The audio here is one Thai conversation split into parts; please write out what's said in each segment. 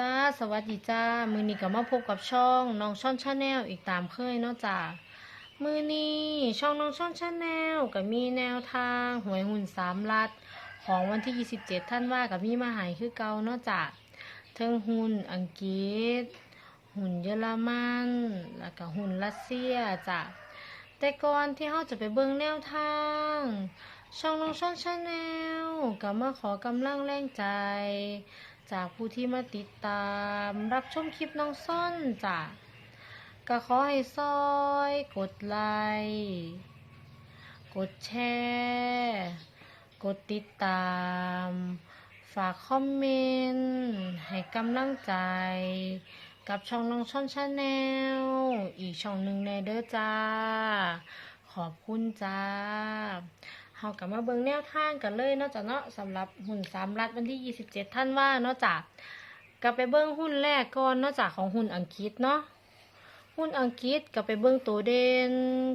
จ้าสวัสดีจ้า มือนี้ก็มาพบกับช่องน้องช่อนชาแนลอีกตามเคยเนาะจ้ามือนี้ช่องน้องช่อนชาแนลก็มีแนวทางหวยหุ่นสามลัด ของวันที่ 27 ท่านว่ากับมีมาหายคือเก่าเนาะจ้าเทิงหุ่นอังกฤษ หุ่นเยอรมัน แล้วก็หุ่นรัสเซียจ้ะแต่ก่อนที่เราจะไปเบิ่งแนวทาง ช่องน้องช่อนชาแนลก็มาขอกำลังแรงใจ จากผู้ที่มาติดตามรับชมคลิปน้องซ่อนจ้ะก็ขอให้ซอย กดไลค์กดแชร์ กดติดตาม ฝากคอมเมนต์ให้กำลังใจ กับช่องน้องช่อนชาแนลอีกช่องหนึ่งในเด้อจ้า ขอบคุณจ้า เฮากลับมาเบิ่งแนวทางกันเลยเนาะจ้ะเนาะสำหรับหุ้นสามรัฐวันที่ 27 ท่านว่าเนาะจ้ะกลับไปเบิ่งหุ้นแรกก่อนเนาะจ้ะของหุ้นอังกฤษเนาะหุ้นอังกฤษก็ไปเบิ่งตัวเด่น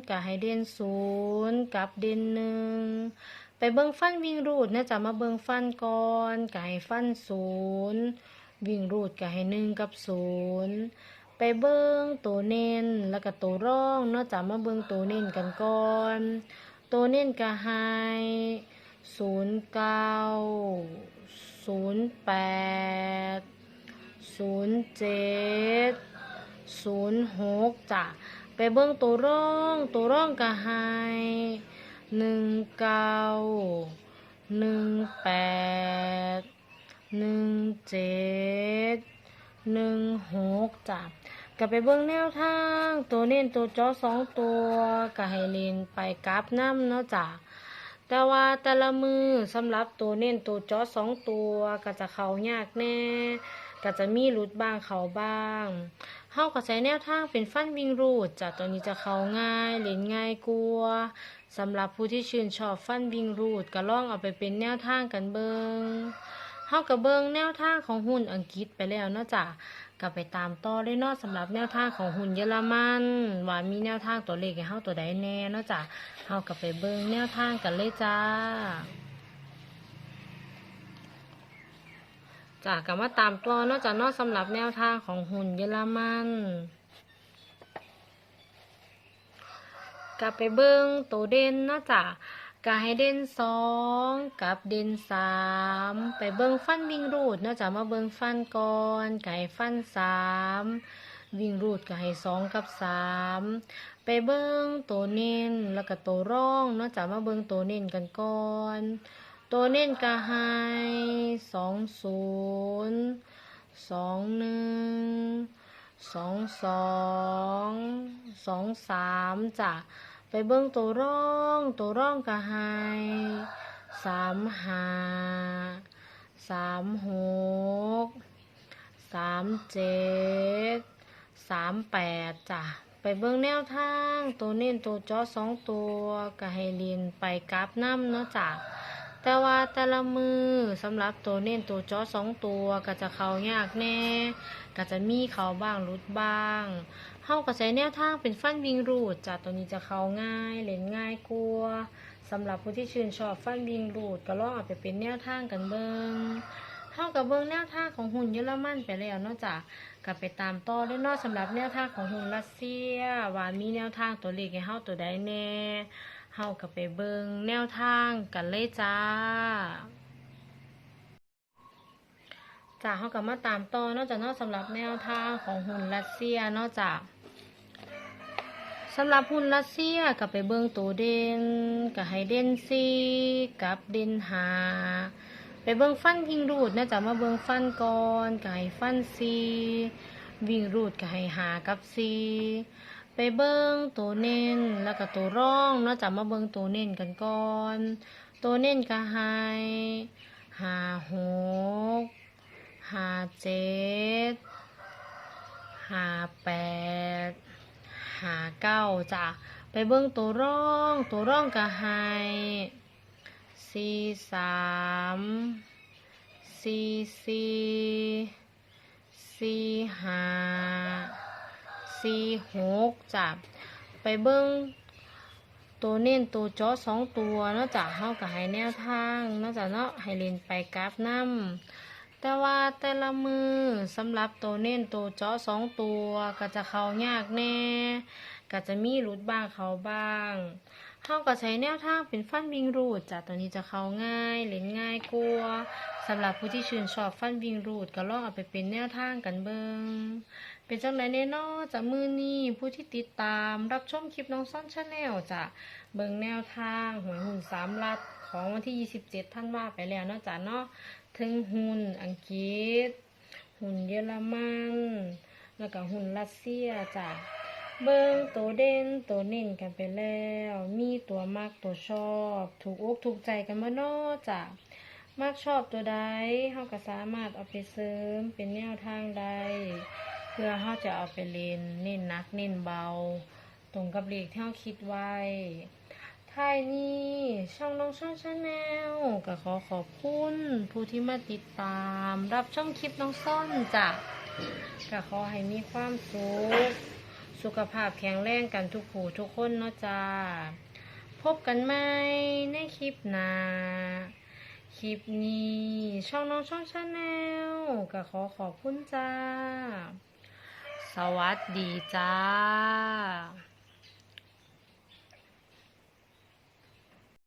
ก็ให้เด่นศูนย์กับเด่นหนึ่งไปเบิ่งฟันวิ่งรูดเนาะจ้ะมาเบิ่งฟันก่อนก็ให้ฟันศูนย์วิ่งรูดก็ให้หนึ่งกับศูนย์ไปเบิ่งตัวเน้นแล้วก็ตัวร่องเนาะจ้ะมาเบิ่งตัวเน้นกันก่อน ตัวเน้นก็ให้ศูนย์เก้าศูนย์แปดศูนย์เจ็ดศูนย์หกจ้ะไปเบิ่งตัวร่องตัวร่องก็ให้หนึ่งเก้าหนึ่งแปดหนึ่งเจ็ดหนึ่งหกจ้ะ ก็ไปเบิ่งแนวทาง ตัวเน้นตัวจอสองตัวก็ให้เลนไปกราฟน้ำเนาะจ้ะแต่ว่าแต่ละมือสำหรับตัวเน้นตัวจอสองตัวก็จะเข้ายากแน่ก็จะมีหลุดบ้างเข้าบ้างเฮาก็ใช้แนวทางเป็นฟันวิ่งรูดจ้ะตัวนี้จะเข้าง่ายเล่นง่ายกลัวสำหรับผู้ที่ชื่นชอบฟันวิ่งรูดก็ลองเอาไปเป็นแนวทางกันเบิงเฮาก็เบิงแนวทางของหุ้นอังกฤษไปแล้วเนาะจ้ะ ก็ไปตามต่อเลยเนาะสำหรับแนวทางของหุ่นเยอรมันว่ามีแนวทางตัวเลขให้เฮาตัวใดแน่เนาะจ้ะเฮาก็ไปเบิ่งแนวทางกันเลยจ้าจ้ะก็มาตามตัวเนาะจ้ะเนาะสำหรับแนวทางของหุ่นเยอรมันก็ไปเบิ่งตัวเด่นเนาะจ้ะ ก็ให้เด่นสองกับเด่นสามไปเบิ่งฟันวิ่งรูดเนาะจ้ะมาเบิ่งฟันก่อนก็ให้ฟันสามวิ่งรูดก็ให้สองกับสามไปเบิ่งตัวเน้นแล้วก็ตัวร่องเนาะจ้ะมาเบิ่งตัวเน้นกันก่อน ตัวเน้นก็ให้สองศูนย์สองหนึ่งสองสองสองสามจ้ะ ไปเบิ้งตัวร่องตัวร่องกะไฮสามห้าสามหกสามเจ็ดสามแปดจ้ะไปเบิ้งแนวทาง ตัวเน้นตัวจอสองตัวกะให้เรียนไปกราฟน้ำเนาะจ้ะ แต่ว่าแต่ละมือสำหรับตัวเน้นตัวจอสองตัวก็จะเข้ายากแน่ ก็จะมีเขาบ้างรุดบ้างเฮาก็ใช้แนวทางเป็นฟันวิงรูดจ้ะตัวนี้จะเข้าง่ายเล่นง่ายกลัวสำหรับผู้ที่ชื่นชอบฟันวิงรูดก็ลองเอาไปเป็นแนวทางกันเบิงเฮากับเบิงแนวทางของหุ่นเยอรมันไปแล้วเนาะจ้ะก็ไปตามต่อได้นาะสำหรับแนวทางของหุ่นรัสเซีย ว่ามีแนวทางตัวเลขให้เฮาตัวใดแน่ เฮาก็ไปเบิงแนวทางกันเลยจ้าจ้าเฮาก็มาตามต่อนอกจากนอกสำหรับแนวทางของหุ่นรัสเซียนอกจากสำหรับหุ่นรัสเซียก็ไปเบิงตัวเด่นก็ให้เด่นซีกับเด่นหาไปเบิงฟันวิ่งรูดนอกจากมาเบิงฟันก่อนก็ให้ฟันซีวิ่งรูดก็ให้หากับซี ไปเบิงตัวเน้นแล้วก็ตัวร่องเนอกจากมาเบิงตัวเน้นกันก่อน ตัวเน้นก็ให้หาหกหาเจ็ดหาแปดหาเก้าจ้ะไปเบิ่งตัวร่อง ตัวร่องก็ให้สี่สามสี่สี่สี่ห้า สี่หกจ้ะไปเบิ่งตัวเน้นตัวจอสองตัวนาะจ้ะเฮาก็ให้แนวทางนาะจ้ะเนาะให้เล่นไปกราฟน้ำแต่ว่าแต่ละมือสำหรับตัวเน้นตัวจาะสองตัวก็จะเข้ายากแน่ก็จะมีรุดบ้างเขาบ้างเฮาก็ใช้แนวทางเป็นฟันวิงรูดจ้ะตัวนี้จะเข้าง่ายเล่นง่ายกว่าสำหรับผู้ที่ชื่นชอบฟันวิงรูดก็ลองเอาไปเป็นแนวทางกันเบิง เป็นจังไดแน่นอจากมือนี้ผู้ที่ติดตามรับชมคลิปน้องซ่อนชาแนลจะเบิงแนวทางหวยหุ่นสามลัดของวันที่ 27 ท่านว่าไปแล้วเนาะจ้ะเนาะถึงหุ่นอังกฤษ หุ่นเยอรมัน แล้วก็หุ่นรัสเซียจ้ะเบิ่งตัวเด่นตัวเน้นกันไปแล้ว มีตัวมักตัวชอบ ถูกอกถูกใจกันบ่เนาะจ้ะมักชอบตัวใดเฮาก็สามารถเอาไปเสริมเป็นแนวทางใด พื่อเฮาจะเอาไปเล่นเน้นนักเน้นเบา ตรงกับเลขที่เฮาคิดไว้ท้ายนี้ช่องน้องช่องชาแนลก็ขอขอบคุณผู้ที่มาติดตาม รับชมคลิปน้องซ่อนจ้ะก็ขอให้มีความสุขสุขภาพแข็งแรงกันทุกผู้ทุกคนเนาะจ้าพบกันใหม่ในคลิปหน้าคลิปนี้ ช่องน้องช่องชาแนลก็ขอขอบคุณจ้า สวัสดีจ้า